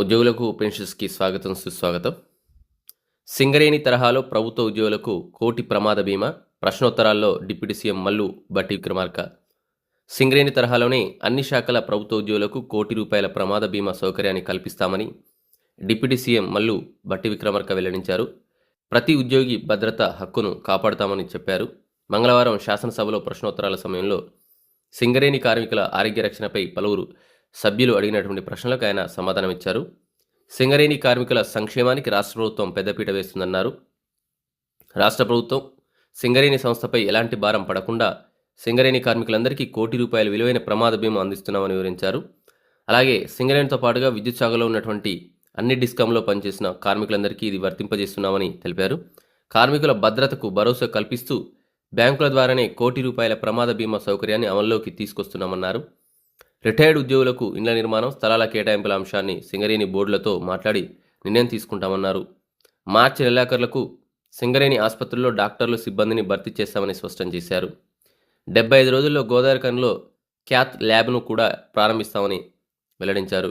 ఉద్యోగులకు పెన్షన్స్కి స్వాగతం సుస్వాగతం. సింగరేణి తరహాలో ప్రభుత్వ ఉద్యోగులకు కోటి ప్రమాద బీమా ప్రశ్నోత్తరాల్లో డిప్యూటీ సీఎం మల్లు బట్టి విక్రమార్క. సింగరేణి తరహాలోనే అన్ని శాఖల ప్రభుత్వ ఉద్యోగులకు కోటి రూపాయల ప్రమాద బీమా సౌకర్యాన్ని కల్పిస్తామని డిప్యూటీ సీఎం మల్లు బట్టి విక్రమార్క వెల్లడించారు. ప్రతి ఉద్యోగి భద్రత హక్కును కాపాడుతామని చెప్పారు. మంగళవారం శాసనసభలో ప్రశ్నోత్తరాల సమయంలో సింగరేణి కార్మికుల ఆరోగ్య రక్షణపై పలువురు సభ్యులు అడిగినటువంటి ప్రశ్నలకు ఆయన సమాధానమిచ్చారు. సింగరేణి కార్మికుల సంక్షేమానికి రాష్ట్ర ప్రభుత్వం పెద్దపీట వేస్తుందన్నారు. రాష్ట్ర ప్రభుత్వం సింగరేణి సంస్థపై ఎలాంటి భారం పడకుండా సింగరేణి కార్మికులందరికీ కోటి రూపాయల విలువైన ప్రమాద బీమా అందిస్తున్నామని వివరించారు. అలాగే సింగరేణితో పాటుగా విద్యుత్ శాఖలో ఉన్నటువంటి అన్ని డిస్కంలో పనిచేసిన కార్మికులందరికీ ఇది వర్తింపజేస్తున్నామని తెలిపారు. కార్మికుల భద్రతకు భరోసా కల్పిస్తూ బ్యాంకుల ద్వారానే కోటి రూపాయల ప్రమాద బీమా సౌకర్యాన్ని అమల్లోకి తీసుకొస్తున్నామన్నారు. రిటైర్డ్ ఉద్యోగులకు ఇండ్ల నిర్మాణం స్థలాల కేటాయింపుల అంశాన్ని సింగరేణి బోర్డులతో మాట్లాడి నిర్ణయం తీసుకుంటామన్నారు. మార్చి నెలాఖరులకు సింగరేణి ఆసుపత్రుల్లో డాక్టర్లు సిబ్బందిని భర్తీ చేస్తామని స్పష్టం చేశారు. డెబ్బై ఐదు రోజుల్లో గోదావరికన్లో క్యాత్ ల్యాబ్ను కూడా ప్రారంభిస్తామని వెల్లడించారు.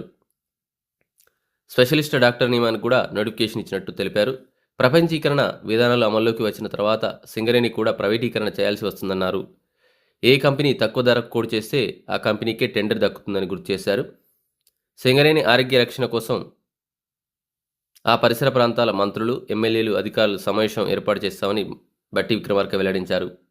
స్పెషలిస్ట్ డాక్టర్ నియమానికి కూడా నోటిఫికేషన్ ఇచ్చినట్టు తెలిపారు. ప్రపంచీకరణ విధానాలు అమల్లోకి వచ్చిన తర్వాత సింగరేణి కూడా ప్రైవేటీకరణ చేయాల్సి వస్తుందన్నారు. ఏ కంపెనీ తక్కువ ధరకు కోడ్ చేస్తే ఆ కంపెనీకే టెండర్ దక్కుతుందని గుర్తు చేశారు. సింగరేణి ఆరోగ్య రక్షణ కోసం ఆ పరిసర ప్రాంతాల మంత్రులు ఎమ్మెల్యేలు అధికారులు సమావేశం ఏర్పాటు చేస్తామని బట్టి విక్రమార్క వెల్లడించారు.